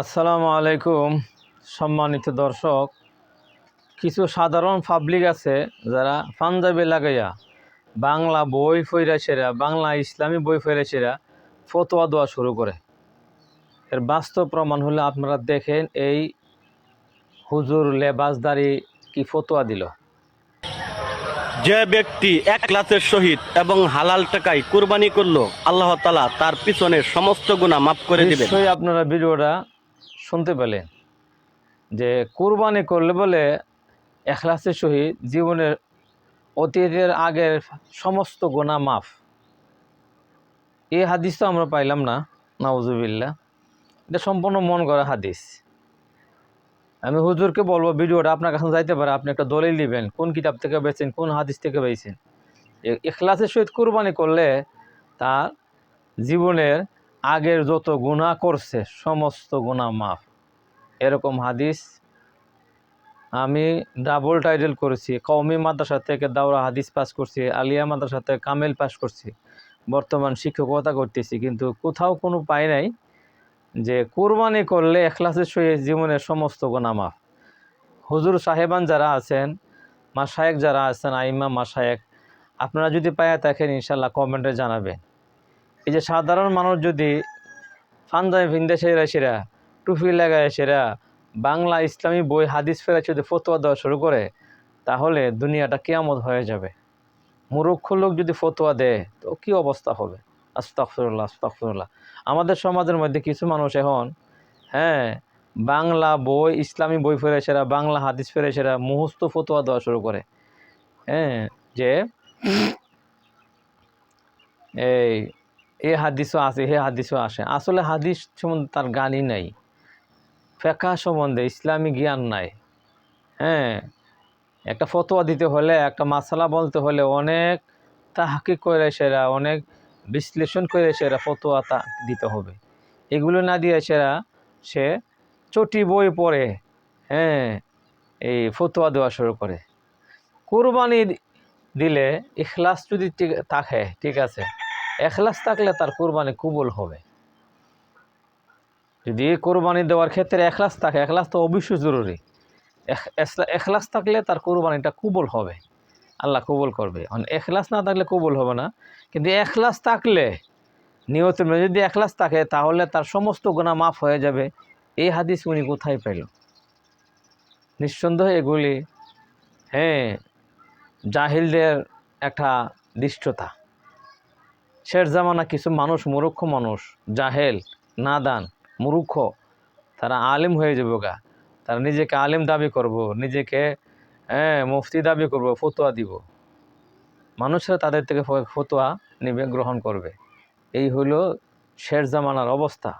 আসসালামু আলাইকুম সম্মানিত দর্শক। কিছু সাধারণ পাবলিক আছে যারা পাঞ্জাবি লাগাইয়া বাংলা বই ফৈরাছেরা বাংলা ইসলামী বই ফৈরাছেরা ফতোয়া দেওয়া শুরু করে। এর বাস্তব প্রমাণ হলে আপনারা দেখেন এই হুজুর লেবাসদারি কি ফতোয়া দিল। যে ব্যক্তি এক লাখের সহিত এবং হালাল টাকায় কুরবানি করল আল্লাহ তালা তার পিছনে সমস্ত গুণা মাফ করে দিবেন। নিশ্চয়ই আপনারা ভিডিওটা শুনতে পেলেন যে কুরবানি করলে বলে এখলাসের সহিত জীবনের অতীতের আগের সমস্ত গোনা মাফ। এই হাদিস তো আমরা পাইলাম না নাউজুবিল্লা এটা সম্পূর্ণ মন করা হাদিস। আমি হুজুরকে বলব, ভিডিওটা আপনার কাছে যাইতে পারে, আপনি একটা দলিল দিবেন, কোন কিতাব থেকে বেছেন, কোন হাদিস থেকে পেয়েছেন এখলাসের সহিত কুরবানি করলে তার জীবনের আগের যত গুনাহ করছে, সমস্ত গুণা মাফ। এরকম হাদিস আমি ডাবল টাইটেল করেছি। কওমি মাদ্রাসা থেকে দাওরা হাদিস পাস করছি, আলিয়া মাদ্রাসা থেকে কামেল পাস করছি। বর্তমান শিক্ষকতা করতেছি, কিন্তু কোথাও কোনো পাই নাই যে কোরবানি করলে এখলাসের সহিত জীবনের সমস্ত গুনাহ মাফ। হুজুর সাহেবান যারা আছেন মাসায়েক যারা আছেন, আইমা মাসায়েক আপনারা যদি পায়া থাকেন ইনশাল্লাহ কমেন্টে জানাবেন। এই যে সাধারণ মানুষ যদি ফান্দায় ভিন্দে সেরা সেরা টুপি লাগায় সেরা বাংলা ইসলামী বই হাদিস ফেরা যদি ফতোয়া দেওয়া শুরু করে, তাহলে দুনিয়াটা কেয়ামত হয়ে যাবে। মুরক্ষ লোক যদি ফতোয়া দেয়, তো কি অবস্থা হবে? আস্তাকফিরুল্লাহ আস্তাকফিরুল্লাহ আমাদের সমাজের মধ্যে কিছু মানুষ এখন হ্যাঁ বাংলা বই, ইসলামী বই ফেরে সেরা, বাংলা হাদিস ফেরে সেরা মুহস্ত ফতোয়া দেওয়া শুরু করে। হ্যাঁ যে এই, এ হাদিসও আছে, হে হাদিসও আসে। আসলে হাদিস সম্বন্ধে তার গানই নাই। ফেকা সম্বন্ধে ইসলামী জ্ঞান নাই। হ্যাঁ একটা ফতোয়া দিতে হলে, একটা মাসালা বলতে হলে অনেক তাহাকি করে সেরা, অনেক বিশ্লেষণ করে সেরা ফতোয়া তা দিতে হবে। এগুলো না দিয়ে সেরা সে চটি বই পড়ে হ্যাঁ এই ফতোয়া দেওয়া শুরু করে। কোরবানি দিলে ইখলাস যদি থাকে, ঠিক আছে এখলাস থাকলে তার কোরবানি কবুল হবে। যদি কোরবানি দেওয়ার ক্ষেত্রে এখলাস থাকে, এখলাস তো অবশ্যই জরুরি। এখলাস থাকলে তার কোরবানিটা কবুল হবে। আল্লাহ কবুল করবে। এখলাস না থাকলে কবুল হবে না। কিন্তু এখলাস থাকলে নিয়ত যদি এখলাস থাকে, তাহলে তার সমস্ত গোনা মাফ হয়ে যাবে। এই হাদিস উনি কোথায় পেল? নিঃসন্দেহে এগুলি হ্যাঁ জাহিলদের একটা দৃষ্টতা। শেষ জামানা কিছু মানুষ মূর্খ মানুষ, জাহেল, নাদান মূর্খ, তারা আলিম হয়ে যাবে গা। তারা নিজেকে আলিম দাবি করব, নিজেকে হ্যাঁ মুফতি দাবি করব, ফতোয়া দিব। মানুষরা তাদের থেকে ফতোয়া নেবে, গ্রহণ করবে। এই হলো শেষ জামানার অবস্থা।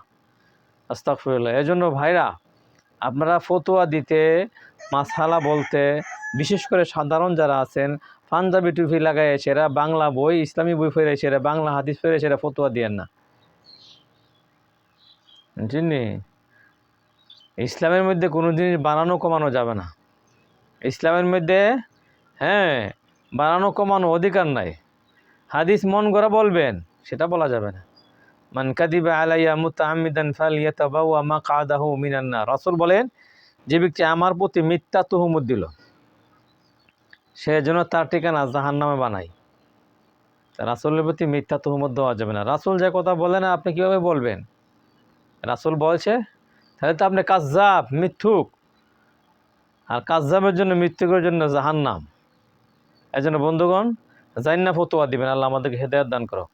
আস্তাকফিরুল্লাহ এজন্য ভাইরা, আপনারা ফতোয়া দিতে, মাসালা বলতে, বিশেষ করে সাধারণ যারা আছেন, পাঞ্জাবি টুপি লাগায় সেরা বাংলা বই, ইসলামী বই ফেরে সেরা বাংলা হাদিস ফেরে সেরা ফতোয়া দিয়েন না। বুঝলি ইসলামের মধ্যে কোনো জিনিস বানানো কমানো যাবে না। ইসলামের মধ্যে হ্যাঁ বানানো কমানো অধিকার নাই। হাদিস মন গড়া বলবেন, সেটা বলা যাবে না। মান কাদিবা আলাইয়া মুতাআম্মিদান ফালিয়াতাবাওয়া মাকআদাহু মিনান মিনান্না রাসূল বলেন, যে ব্যক্তি আমার প্রতি মিথ্যা তুহমত দিল, সে যেন তার ঠিকানা জাহান নামে বানাই রাসুলের প্রতি মিথ্যা তুহমত দেওয়া যাবে না। রাসুল যে কথা বলে না আপনি কীভাবে বলবেন? রাসুল বলছে, তাহলে তো আপনি কাজ্জাব, মিথ্যুক। আর কাজ্জাবের জন্য, মৃত্যুকের জন্য জাহান্নাম। এই জন্য বন্ধুগণ জাইন্না ফতোয়া দিবেন। আল্লাহ আমাদেরকে হেদায়ত দান করো